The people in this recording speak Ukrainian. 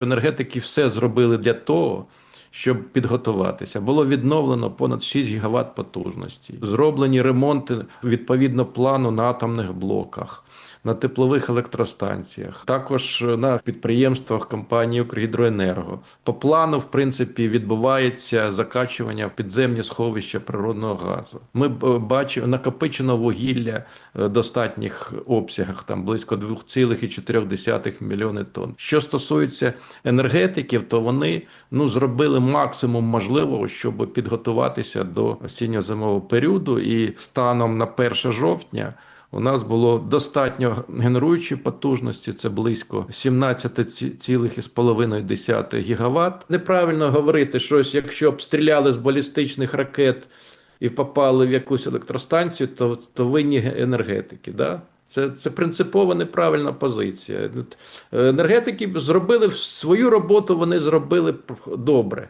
Енергетики все зробили для того, щоб підготуватися. Було відновлено понад 6 гігават потужності. Зроблені ремонти відповідно плану на атомних блоках, на теплових електростанціях, також на підприємствах компанії «Укргідроенерго». По плану, в принципі, відбувається закачування в підземні сховища природного газу. Ми б- бачимо накопичено вугілля е, достатніх обсягах, там близько 2,4 мільйони тонн. Що стосується енергетиків, то вони ну зробили максимум можливого, щоб підготуватися до осінньо-зимового періоду. І станом на 1 жовтня у нас було достатньо генеруючої потужності, це близько 17,5 гігават. Неправильно говорити щось, якщо обстріляли з балістичних ракет і попали в якусь електростанцію, то, то винні енергетики. Да? Це, це принципово неправильна позиція. Енергетики зробили свою роботу, вони зробили добре.